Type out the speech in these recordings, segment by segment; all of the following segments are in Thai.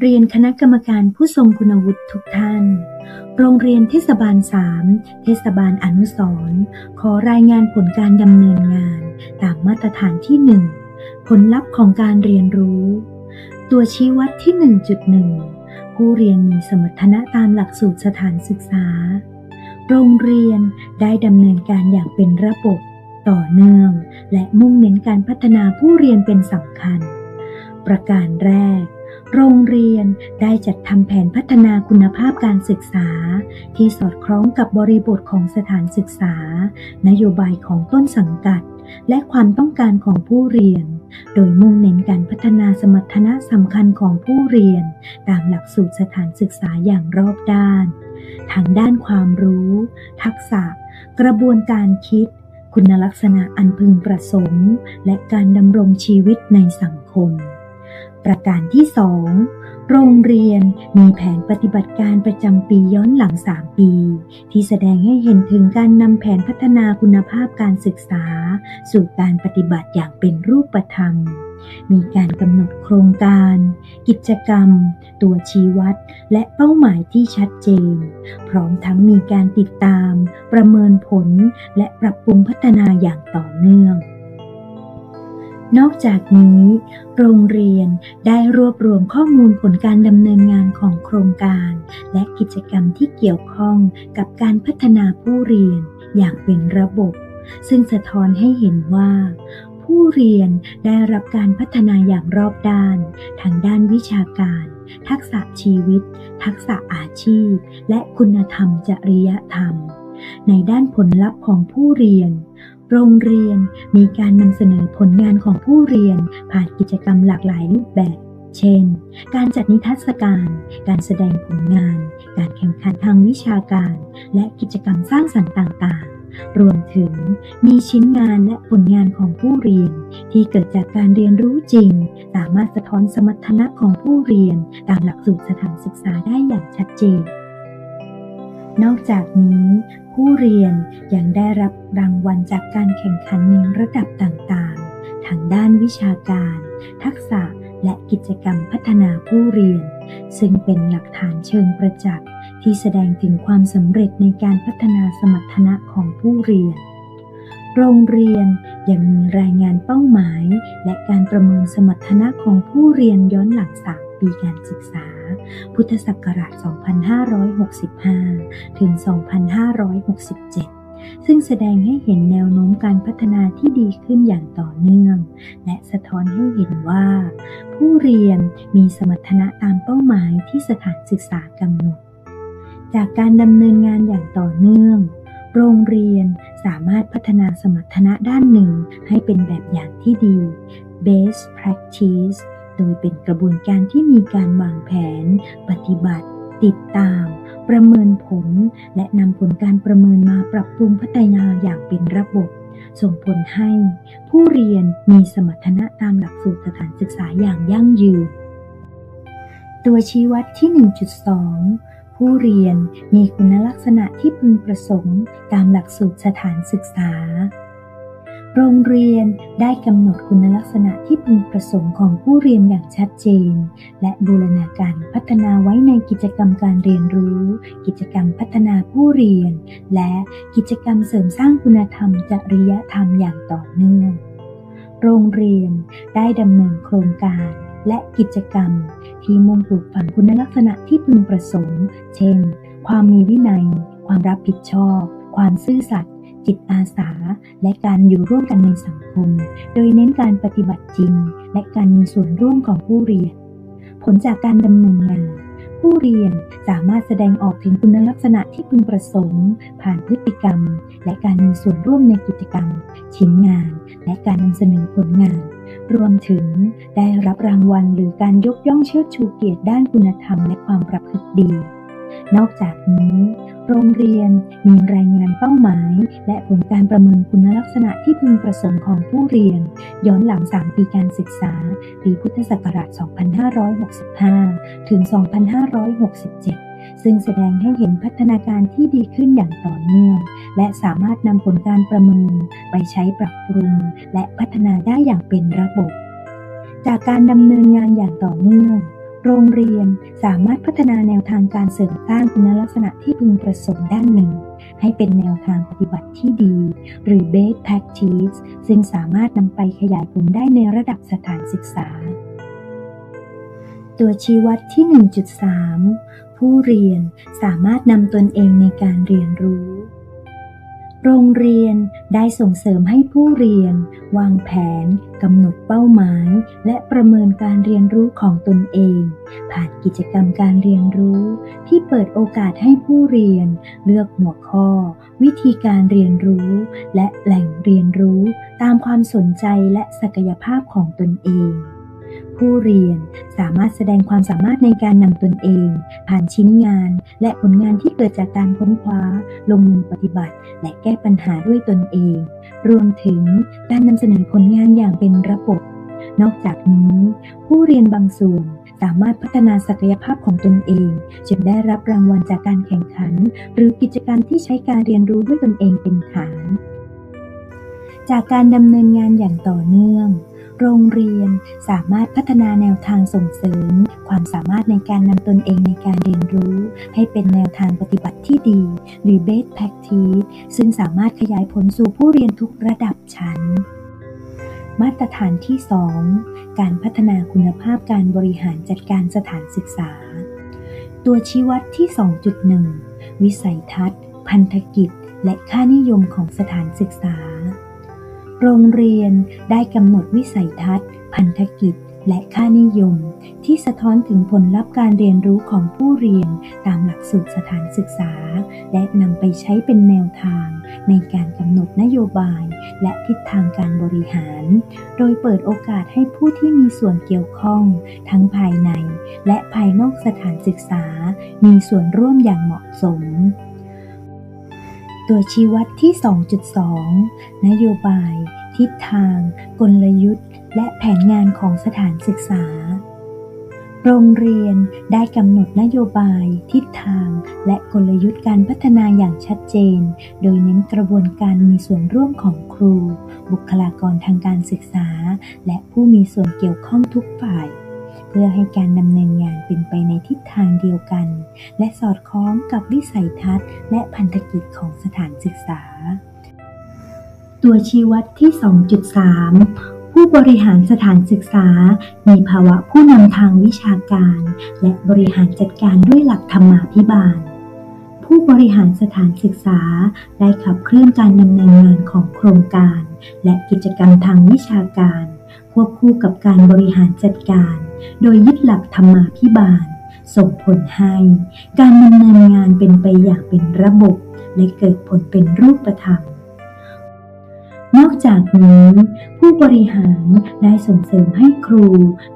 เรียนคณะกรรมการผู้ทรงคุณวุฒิทุกท่าน โรงเรียนเทศบาลสามเทศบาลอนุสรขอรายงานผลการดำเนินงาน ตามมาตรฐานที่หนึ่งผลลัพธ์ของการเรียนรู้ ตัวชี้วัดที่ 1.1 ผู้เรียนมีสมรรถนะตามหลักสูตรสถานศึกษา โรงเรียนได้ดำเนินการอย่างเป็นระบบ ต่อเนื่อง และมุ่งเน้นการพัฒนาผู้เรียนเป็นสำคัญ ประการแรก โรงเรียนได้จัดทำแผนพัฒนาคุณภาพการศึกษา ที่สอดคล้องกับบริบทของสถานศึกษา นโยบายของต้นสังกัด และความต้องการของผู้เรียน โดยมุ่งเน้นการพัฒนาสมรรถนะสำคัญของผู้เรียน ตามหลักสูตรสถานศึกษาอย่างรอบด้านทั้งด้านความรู้ ทักษะ กระบวนการคิด คุณลักษณะอันพึงประสงค์ และการดำรงชีวิตในสังคม ประการที่สองโรงเรียนมีแผนปฏิบัติการประจำปีย้อนหลัง 3 ปี ที่แสดงให้เห็นถึงการนำแผนพัฒนาคุณภาพการศึกษา สู่การปฏิบัติอย่างเป็นรูปธรรม มีการกำหนดโครงการ กิจกรรม ตัวชี้วัด และเป้าหมายที่ชัดเจน พร้อมทั้งมีการติดตาม ประเมินผล และปรับปรุงพัฒนาอย่างต่อเนื่อง นอกจากนี้ โรงเรียนได้รวบรวมข้อมูลผลการดำเนินงานของโครงการ และกิจกรรมที่เกี่ยวข้องกับการพัฒนาผู้เรียนอย่างเป็นระบบ ซึ่งสะท้อนให้เห็นว่า ผู้เรียนได้รับการพัฒนาอย่างรอบด้าน ทางด้านวิชาการ ทักษะชีวิต ทักษะอาชีพ และคุณธรรมจริยธรรม ในด้านผลลัพธ์ของผู้เรียน โรงเรียนมีการนำเสนอผลงานของผู้เรียนผ่านกิจกรรมหลากหลายรูปแบบ เช่น การจัดนิทรรศการ การแสดงผลงาน การแข่งขันทางวิชาการ และกิจกรรมสร้างสรรค์ต่างๆ รวมถึงมีชิ้นงานและผลงานของผู้เรียน ที่เกิดจากการเรียนรู้จริง สามารถสะท้อนสมรรถนะของผู้เรียนตามหลักสูตรสถานศึกษาได้อย่างชัดเจน นอกจากนี้ผู้เรียนยังได้รับรางวัลจากการแข่งขันในระดับต่างๆ ทางด้านวิชาการ ทักษะและกิจกรรมพัฒนาผู้เรียน ซึ่งเป็นหลักฐานเชิงประจักษ์ที่แสดงถึงความสำเร็จในการพัฒนาสมรรถนะของผู้เรียน โรงเรียนยังมีรายงานเป้าหมาย และการประเมินสมรรถนะของผู้เรียนย้อนหลัง3 ปีการศึกษา พุทธศักราช 2565 ถึง 2567ซึ่งแสดงให้เห็นแนวโน้มการพัฒนาที่ดีขึ้นอย่างต่อเนื่อง และสะท้อนให้เห็นว่า ผู้เรียนมีสมรรถนะตามเป้าหมายที่สถานศึกษากำหนด จากการดำเนินงานอย่างต่อเนื่อง โรงเรียนสามารถพัฒนาสมรรถนะด้านหนึ่งให้เป็นแบบอย่างที่ดี best practice โดยเป็นกระบวนการที่มีการวางแผน ปฏิบัติ ติดตาม ประเมินผล และนำผลการประเมินมาปรับปรุงพัฒนาอย่างเป็นระบบ ส่งผลให้ ผู้เรียนมีสมรรถนะตามหลักสูตรสถานศึกษาอย่างยั่งยืน ตัวชี้วัดที่ 1.2ผู้เรียนมีคุณลักษณะที่พึงประสงค์ตามหลักสูตรสถานศึกษา โรงเรียนได้กำหนดคุณลักษณะที่พึงประสงค์ของผู้เรียนอย่างชัดเจน และบูรณาการพัฒนาไว้ในกิจกรรมการเรียนรู้ กิจกรรมพัฒนาผู้เรียน และกิจกรรมเสริมสร้างคุณธรรมจริยธรรมอย่างต่อเนื่อง โรงเรียนได้ดำเนินโครงการและกิจกรรม ที่มุ่งปลูกฝังคุณลักษณะที่พึงประสงค์ เช่น ความมีวินัย ความรับผิดชอบ ความซื่อสัตย์ จิตอาสา และการอยู่ร่วมกันในสังคม โดยเน้นการปฏิบัติจริง และการมีส่วนร่วมของผู้เรียน ผลจากการดำเนินงาน ผู้เรียนสามารถแสดงออกถึงคุณลักษณะที่พึงประสงค์ ผ่านพฤติกรรม และการมีส่วนร่วมในกิจกรรม ชิ้นงาน และการนำเสนอผลงาน รวมถึงได้รับรางวัลหรือการยกย่องเชิดชูเกียรติด้านคุณธรรมและความประพฤติดี นอกจากนี้ โรงเรียนมีรายงานเป้าหมาย และผลการประเมินคุณลักษณะที่พึงประสงค์ของผู้เรียน ย้อนหลัง 3 ปีการศึกษา ปีพุทธศักราช 2565 ถึง 2567ซึ่งแสดงให้เห็นพัฒนาการที่ดีขึ้นอย่างต่อเนื่อง และสามารถนำผลการประเมิน ไปใช้ปรับปรุง และพัฒนาได้อย่างเป็นระบบ จากการดำเนินงานอย่างต่อเนื่อง โรงเรียนสามารถพัฒนาแนวทางการเสริมสร้างคุณลักษณะที่พึงประสงค์ด้านหนึ่ง ให้เป็นแนวทางปฏิบัติที่ดี หรือ best practice ซึ่งสามารถนำไปขยายผลได้ในระดับสถานศึกษา ตัวชี้วัดที่ 1.3 ผู้เรียนสามารถนำตนเองในการเรียนรู้ โรงเรียนได้ส่งเสริมให้ผู้เรียน วางแผนกำหนดเป้าหมาย และประเมินการเรียนรู้ของตนเอง ผ่านกิจกรรมการเรียนรู้ ที่เปิดโอกาสให้ผู้เรียน เลือกหัวข้อ วิธีการเรียนรู้ และแหล่งเรียนรู้ ตามความสนใจและศักยภาพของตนเอง ผู้เรียนสามารถแสดงความสามารถในการนำตนเอง ผ่านชิ้นงาน และผลงานที่เกิดจากการค้นคว้า ลงมือปฏิบัติ และแก้ปัญหาด้วยตนเอง รวมถึงการนำเสนอผลงานอย่างเป็นระบบ นอกจากนี้ ผู้เรียนบางส่วนสามารถพัฒนาศักยภาพของตนเองจนได้รับรางวัลจากการแข่งขัน หรือกิจกรรมที่ใช้การเรียนรู้ด้วยตนเองเป็นฐาน จากการดำเนินงานอย่างต่อเนื่อง โรงเรียนสามารถพัฒนาแนวทางส่งเสริม ความสามารถในการนำตนเองในการเรียนรู้ ให้เป็นแนวทางปฏิบัติที่ดี หรือ best practice ซึ่งสามารถขยายผลสู่ผู้เรียนทุกระดับชั้น มาตรฐานที่ 2 การพัฒนาคุณภาพการบริหารจัดการสถานศึกษา ตัวชี้วัดที่ 2.1 วิสัยทัศน์ พันธกิจ และค่านิยมของสถานศึกษา โรงเรียนได้กำหนดวิสัยทัศน์ พันธกิจ และค่านิยม ที่สะท้อนถึงผลลัพธ์การเรียนรู้ของผู้เรียนตามหลักสูตรสถานศึกษา และนำไปใช้เป็นแนวทาง ในการกำหนดนโยบาย และทิศทางการบริหาร โดยเปิดโอกาสให้ผู้ที่มีส่วนเกี่ยวข้อง ทั้งภายใน และภายนอกสถานศึกษา มีส่วนร่วมอย่างเหมาะสม ตัวชี้วัดที่ 2.2 นโยบาย ทิศทาง กลยุทธ์ และแผนงานของสถานศึกษา โรงเรียนได้กำหนดนโยบาย ทิศทาง และกลยุทธ์การพัฒนาอย่างชัดเจน โดยเน้นกระบวนการมีส่วนร่วมของครู บุคลากรทางการศึกษา และผู้มีส่วนเกี่ยวข้องทุกฝ่าย พื่อให้การดำเนินงานเป็นไปในทิศทางเดียวกัน และสอดคล้องกับวิสัยทัศน์ และพันธกิจของสถานศึกษา ตัวชี้วัดที่ 2.3 ผู้บริหารสถานศึกษา มีภาวะผู้นำทางวิชาการ และบริหารจัดการด้วยหลักธรรมาภิบาล ผู้บริหารสถานศึกษาได้ขับเคลื่อนการดำเนินงานของโครงการ และกิจกรรมทางวิชาการ ควบคู่กับการบริหารจัดการ โดยยึดหลักธรรมาภิบาล ส่งผลให้การดำเนินงานเป็นไปอย่างเป็นระบบ และเกิดผลเป็นรูปธรรมนอกจากนี้ ผู้บริหารได้ส่งเสริมให้ครู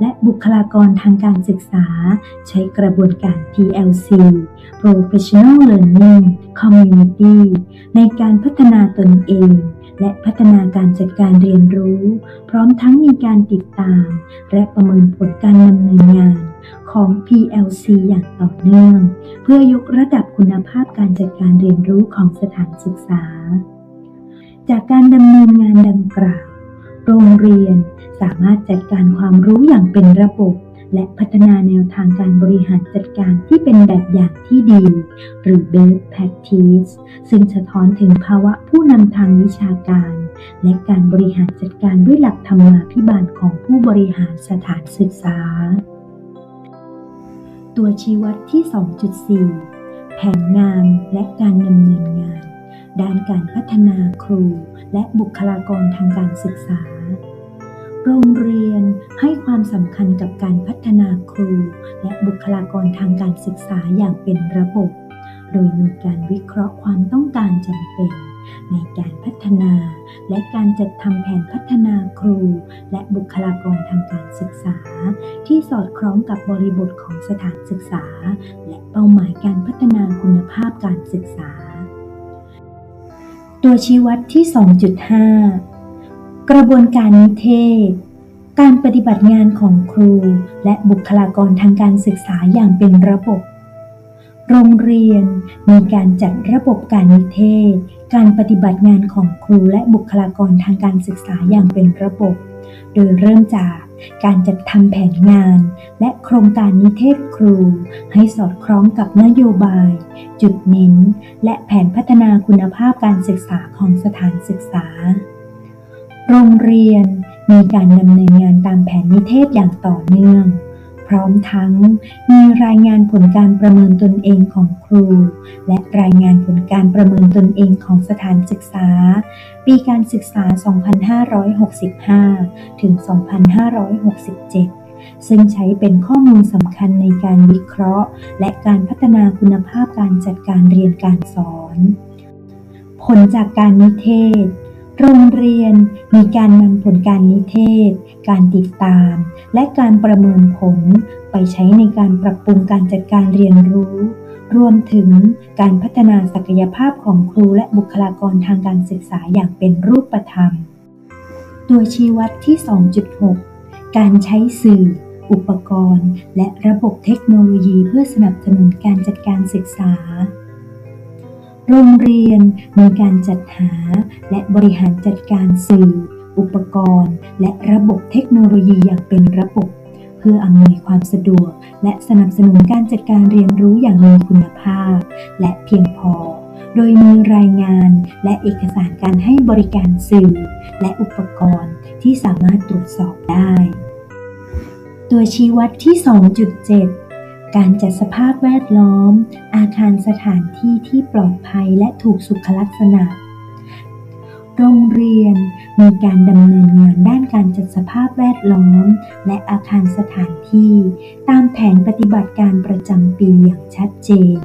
และบุคลากรทางการศึกษา ใช้กระบวนการ PLC Professional Learning Community ในการพัฒนาตนเอง และพัฒนาการจัดการเรียนรู้ พร้อมทั้งมีการติดตาม และประเมินผลการดำเนินงานของ PLC อย่างต่อเนื่อง เพื่อยกระดับคุณภาพการจัดการเรียนรู้ของสถานศึกษา จากการดำเนินงานดังกล่าว โรงเรียนสามารถจัดการความรู้อย่างเป็นระบบ และพัฒนาแนวทางการบริหารจัดการที่เป็นแบบอย่างที่ดี หรือ best practice ซึ่งสะท้อนถึงภาวะผู้นำทางวิชาการ และการบริหารจัดการด้วยหลักธรรมาภิบาลของผู้บริหารสถานศึกษา ตัวชี้วัดที่ 2.4 แผนงานและการดำเนินงาน ด้านการพัฒนาครูและบุคลากรทางการศึกษา โรงเรียนให้ความสำคัญกับการพัฒนาครู และบุคลากรทางการศึกษาอย่างเป็นระบบ โดยมีการวิเคราะห์ความต้องการจำเป็น ในการพัฒนา และการจัดทำแผนพัฒนาครู และบุคลากรทางการศึกษา ที่สอดคล้องกับบริบทของสถานศึกษา และเป้าหมายการพัฒนาคุณภาพการศึกษา ตัวชี้วัดที่ 2.5 กระบวนการนิเทศ การปฏิบัติงานของครูและบุคลากรทางการศึกษาอย่างเป็นระบบ โรงเรียนมีการจัดระบบการนิเทศ การปฏิบัติงานของครูและบุคลากรทางการศึกษาอย่างเป็นระบบ โดยเริ่มจากการจัดทำแผนงาน และโครงการนิเทศครู ให้สอดคล้องกับนโยบาย จุดเน้น และแผนพัฒนาคุณภาพการศึกษาของสถานศึกษา โรงเรียนมีการดำเนินงานตามแผนนิเทศอย่างต่อเนื่อง พร้อมทั้งมีรายงานผลการประเมินตนเองของครู และรายงานผลการประเมินตนเองของสถานศึกษา ปีการศึกษา 2565 ถึง 2567ซึ่งใช้เป็นข้อมูลสำคัญในการวิเคราะห์ และการพัฒนาคุณภาพการจัดการเรียนการสอน ผลจากการนิเทศ โรงเรียนมีการนำผลการนิเทศ การติดตาม และการประเมินผล ไปใช้ในการปรับปรุงการจัดการเรียนรู้ รวมถึงการพัฒนาศักยภาพของครูและบุคลากรทางการศึกษาอย่างเป็นรูปธรรม ตัวชี้วัดที่ 2.6 การใช้สื่อ อุปกรณ์ และระบบเทคโนโลยีเพื่อสนับสนุนการจัดการศึกษา โรงเรียนมีการจัดหาและบริหารจัดการสื่อ อุปกรณ์ และระบบเทคโนโลยีอย่างเป็นระบบ เพื่ออำนวยความสะดวก และสนับสนุนการจัดการเรียนรู้อย่างมีคุณภาพ และเพียงพอ โดยมีรายงานและเอกสารการให้บริการสื่อ และอุปกรณ์ที่สามารถตรวจสอบได้ ตัวชี้วัดที่ 2.7 การจัดสภาพแวดล้อม อาคารสถานที่ที่ปลอดภัยและถูกสุขลักษณะ โรงเรียนมีการดำเนินงานด้านการจัดสภาพแวดล้อม และอาคารสถานที่ ตามแผนปฏิบัติการประจำปีอย่างชัดเจน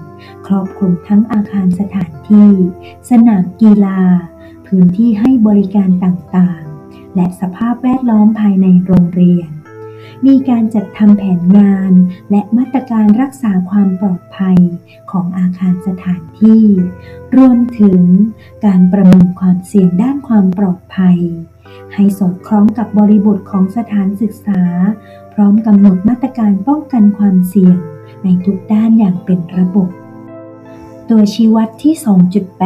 ครอบคลุมทั้งอาคารสถานที่ สนามกีฬา พื้นที่ให้บริการต่างๆ และสภาพแวดล้อมภายในโรงเรียน มีการจัดทำแผนงาน และมาตรการรักษาความปลอดภัยของอาคารสถานที่ รวมถึงการประเมินความเสี่ยงด้านความปลอดภัย ให้สอดคล้องกับบริบทของสถานศึกษา พร้อมกำหนดมาตรการป้องกันความเสี่ยงในทุกด้านอย่างเป็นระบบ ตัวชี้วัดที่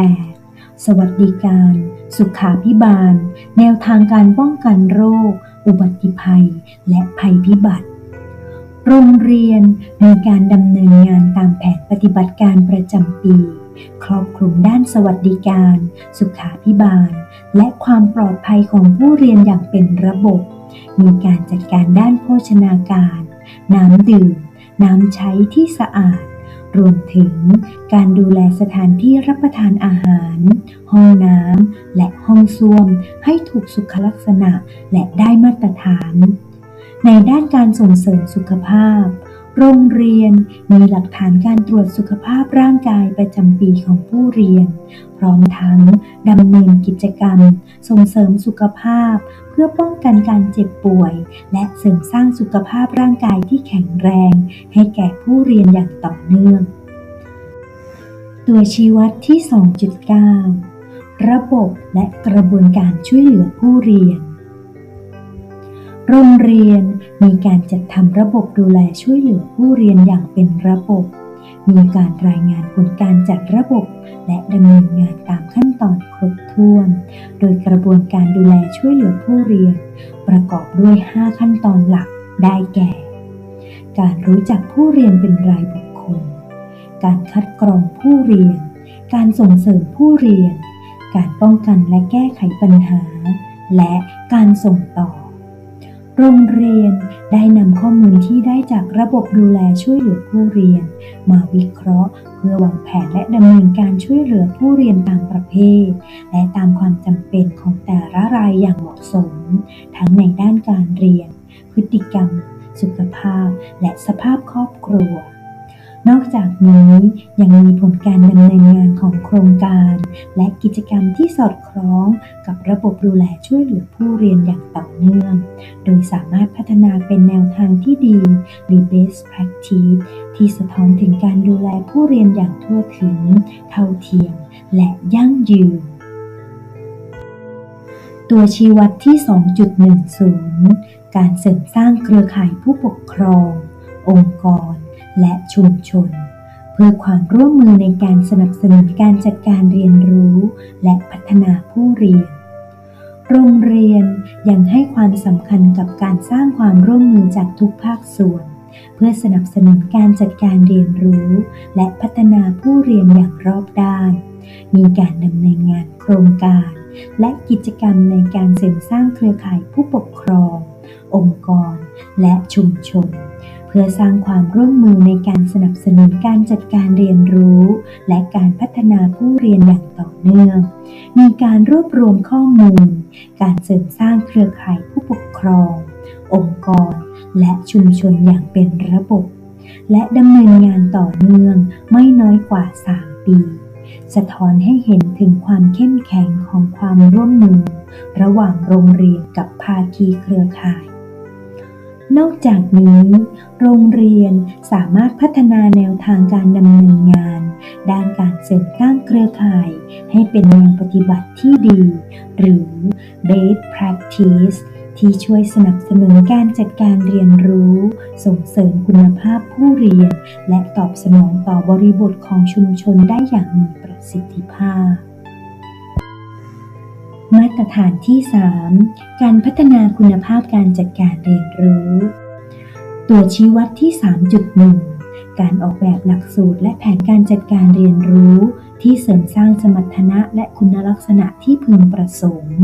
2.8 สวัสดิการ สุขาพิบาล แนวทางการป้องกันโรค อุบัติภัย และภัยพิบัติ โรงเรียนมีการดำเนินงานตามแผนปฏิบัติการประจำปี ครอบคลุมด้านสวัสดิการ สุขาพิบาล และความปลอดภัยของผู้เรียนอย่างเป็นระบบ มีการจัดการด้านโภชนาการ น้ำดื่ม น้ำใช้ที่สะอาด รวมถึงการดูแลสถานที่รับประทานอาหาร ห้องน้ำและห้องส้วมให้ถูกสุขลักษณะและได้มาตรฐาน ในด้านการส่งเสริมสุขภาพ โรงเรียนมีหลักฐานการตรวจสุขภาพร่างกายประจำปีของผู้เรียน พร้อมทั้งดำเนินกิจกรรม ส่งเสริมสุขภาพ เพื่อป้องกันการเจ็บป่วย และเสริมสร้างสุขภาพร่างกายที่แข็งแรง ให้แก่ผู้เรียนอย่างต่อเนื่อง ตัวชี้วัดที่ 2.9 ระบบและกระบวนการช่วยเหลือผู้เรียน โรงเรียนมีการจัดทำระบบดูแลช่วยเหลือผู้เรียนอย่างเป็นระบบ มีการรายงานผลการจัดระบบ และดำเนินงานตามขั้นตอนครบถ้วน โดยกระบวนการดูแลช่วยเหลือผู้เรียน ประกอบด้วย 5 ขั้นตอนหลักได้แก่ การรู้จักผู้เรียนเป็นรายบุคคล การคัดกรองผู้เรียน การส่งเสริมผู้เรียน การป้องกันและแก้ไขปัญหา และการส่งต่อ โรงเรียนได้นำข้อมูลที่ได้จากระบบดูแลช่วยเหลือผู้เรียน มาวิเคราะห์ เพื่อวางแผนและดำเนินการช่วยเหลือผู้เรียนตามประเภท และตามความจำเป็นของแต่ละรายอย่างเหมาะสม ทั้งในด้านการเรียน พฤติกรรม สุขภาพ และสภาพครอบครัว นอกจากนี้ยังมีผลการดำเนินงานของโครงการ และกิจกรรมที่สอดคล้องกับระบบดูแลช่วยเหลือผู้เรียนอย่างต่อเนื่อง โดยสามารถพัฒนาเป็นแนวทางที่ดีหรือ best practice ที่สะท้อนถึงการดูแลผู้เรียนอย่างทั่วถึง เท่าเทียม และยั่งยืน ตัวชี้วัดที่ 2.10 การเสริมสร้างเครือข่ายผู้ปกครอง องค์กร และชุมชน เพื่อความร่วมมือในการสนับสนุนการจัดการเรียนรู้ และพัฒนาผู้เรียน โรงเรียนยังให้ความสำคัญกับการสร้างความร่วมมือจากทุกภาคส่วน เพื่อสนับสนุนการจัดการเรียนรู้ และพัฒนาผู้เรียนอย่างรอบด้าน มีการดำเนินงานโครงการและกิจกรรมในการเสริมสร้างเครือข่ายผู้ปกครอง องค์กร และชุมชน เพื่อสร้างความร่วมมือในการสนับสนุนการจัดการเรียนรู้ และการพัฒนาผู้เรียนอย่างต่อเนื่อง มีการรวบรวมข้อมูล การเสริมสร้างเครือข่ายผู้ปกครอง องค์กร และชุมชนอย่างเป็นระบบ และดำเนินงานต่อเนื่องไม่น้อยกว่า 3 ปีสะท้อนให้เห็นถึงความเข้มแข็งของความร่วมมือ ระหว่างโรงเรียนกับภาคีเครือข่าย นอกจากนี้ โรงเรียนสามารถพัฒนาแนวทางการดำเนินงาน ด้านการเสริมสร้างเครือข่าย ให้เป็นแนวปฏิบัติที่ดี หรือ best practice ที่ช่วยสนับสนุนการจัดการเรียนรู้ ส่งเสริมคุณภาพผู้เรียน และตอบสนองต่อบริบทของชุมชนได้อย่างมีประสิทธิภาพ มาตรฐานที่ 3 การพัฒนาคุณภาพการจัดการเรียนรู้ ตัวชี้วัดที่ 3.1 การออกแบบหลักสูตรและแผนการจัดการเรียนรู้ ที่เสริมสร้างสมรรถนะและคุณลักษณะที่พึงประสงค์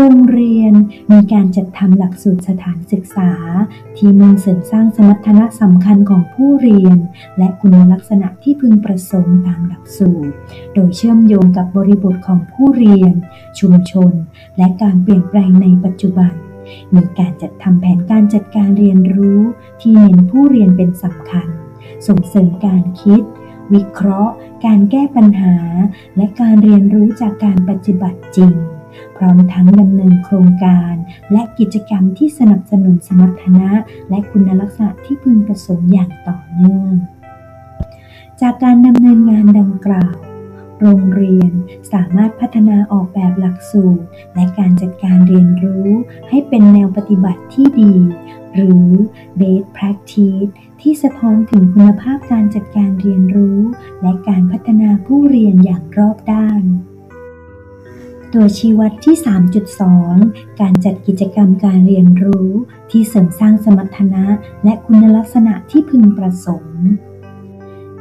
โรงเรียนมีการจัดทำหลักสูตรสถานศึกษา ที่มุ่งเสริมสร้างสมรรถนะสำคัญของผู้เรียน และคุณลักษณะที่พึงประสงค์ตามหลักสูตร โดยเชื่อมโยงกับบริบทของผู้เรียน ชุมชน และการเปลี่ยนแปลงในปัจจุบัน มีการจัดทำแผนการจัดการเรียนรู้ ที่เน้นผู้เรียนเป็นสำคัญ ส่งเสริมการคิดวิเคราะห์ การแก้ปัญหา และการเรียนรู้จากการปฏิบัติจริง พร้อมทั้งดำเนินโครงการ และกิจกรรมที่สนับสนุนสมรรถนะ และคุณลักษณะที่พึงประสงค์อย่างต่อเนื่อง จากการดำเนินงานดังกล่าวโรงเรียนสามารถพัฒนาออกแบบหลักสูตร และการจัดการเรียนรู้ให้เป็นแนวปฏิบัติที่ดี หรือ best practice ที่สะท้อนถึงคุณภาพการจัดการเรียนรู้ และการพัฒนาผู้เรียนอย่างรอบด้าน ตัวชี้วัดที่ 3.2 การจัดกิจกรรมการเรียนรู้ที่เสริมสร้างสมรรถนะ และคุณลักษณะที่พึงประสงค์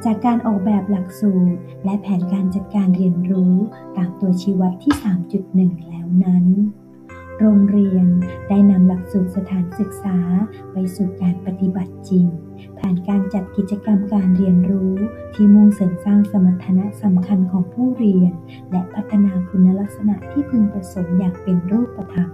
จากการออกแบบหลักสูตร และแผนการจัดการเรียนรู้ตามตัวชี้วัดที่ 3.1 แล้วนั้น โรงเรียนได้นำหลักสูตรสถานศึกษาไปสู่การปฏิบัติจริง ผ่านการจัดกิจกรรมการเรียนรู้ ที่มุ่งเสริมสร้างสมรรถนะสำคัญของผู้เรียน และพัฒนาคุณลักษณะที่พึงประสงค์อย่างเป็นรูปธรรม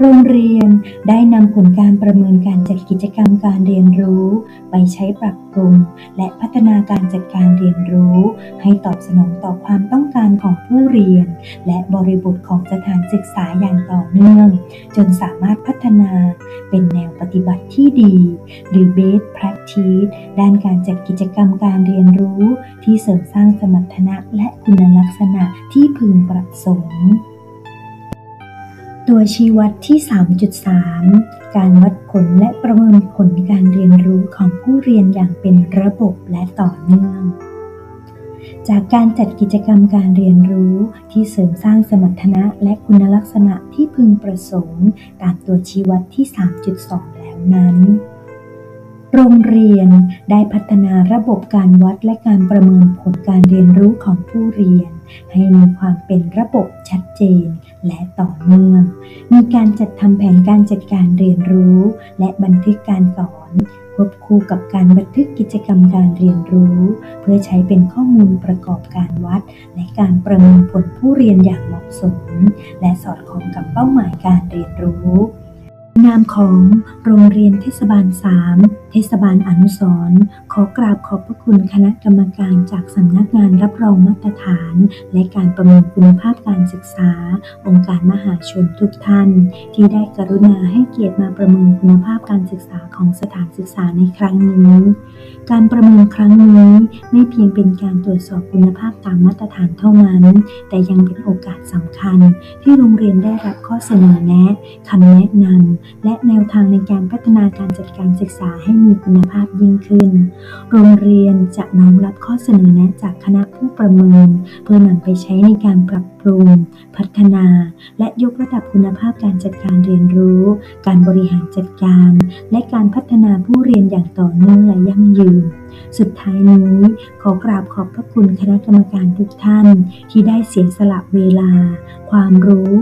โรงเรียนได้นำผลการประเมินการจัดกิจกรรมการเรียนรู้ ไปใช้ปรับปรุง และพัฒนาการจัดการเรียนรู้ ให้ตอบสนองต่อความต้องการของผู้เรียน และบริบทของสถานศึกษาอย่างต่อเนื่อง จนสามารถพัฒนาเป็นแนวปฏิบัติที่ดีหรือ best practice ด้านการจัดกิจกรรมการเรียนรู้ ที่เสริมสร้างสมรรถนะและคุณลักษณะที่พึงประสงค์ ตัวชี้วัดที่ 3.3 การวัดผลและประเมินผลการเรียนรู้ของผู้เรียนอย่างเป็นระบบและต่อเนื่อง จากการจัดกิจกรรมการเรียนรู้ที่เสริมสร้างสมรรถนะและคุณลักษณะที่พึงประสงค์ ตามตัวชี้วัดที่ 3.2 แล้วนั้นโรงเรียนได้พัฒนาระบบการวัดและการประเมินผลการเรียนรู้ของผู้เรียน ให้มีความเป็นระบบชัดเจน และต่อเนื่อง มีการจัดทำแผนการจัดการเรียนรู้ และบันทึกการสอนควบคู่กับการบันทึกกิจกรรมการเรียนรู้ เพื่อใช้เป็นข้อมูลประกอบการวัด และการประเมินผลผู้เรียนอย่างเหมาะสม และสอดคล้องกับเป้าหมายการเรียนรู้ นามของโรงเรียนเทศบาล 3เทศบาลอนุสร์ขอกราบขอบพระคุณคณะกรรมการจากสำนักงานรับรองมาตรฐาน และการประเมินคุณภาพการศึกษา องค์การมหาชนทุกท่าน ที่ได้กรุณาให้เกียรติมาประเมินคุณภาพการศึกษาของสถานศึกษาในครั้งนี้ การประเมินครั้งนี้ไม่เพียงเป็นการตรวจสอบคุณภาพตามมาตรฐานเท่านั้น แต่ยังเป็นโอกาสสำคัญ ที่โรงเรียนได้รับข้อเสนอแนะคำแนะนำและแนวทางในการพัฒนาการจัดการศึกษาให้มีคุณภาพยิ่งขึ้น โรงเรียนจะน้อมรับข้อเสนอแนะจากคณะผู้ประเมิน เพื่อนำไปใช้ในการปรับปรุง พัฒนา และยกระดับคุณภาพการจัดการเรียนรู้ การบริหารจัดการ และการพัฒนาผู้เรียนอย่างต่อเนื่องและยั่งยืนสุดท้ายนี้ขอกราบขอบพระคุณคณะกรรมการทุกท่าน ที่ได้เสียสละเวลา ความรู้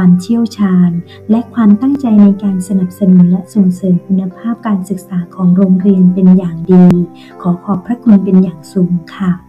ความเชี่ยวชาญ และความตั้งใจในการสนับสนุนและส่งเสริมคุณภาพการศึกษาของโรงเรียนเป็นอย่างดี ขอขอบพระคุณเป็นอย่างสูงค่ะ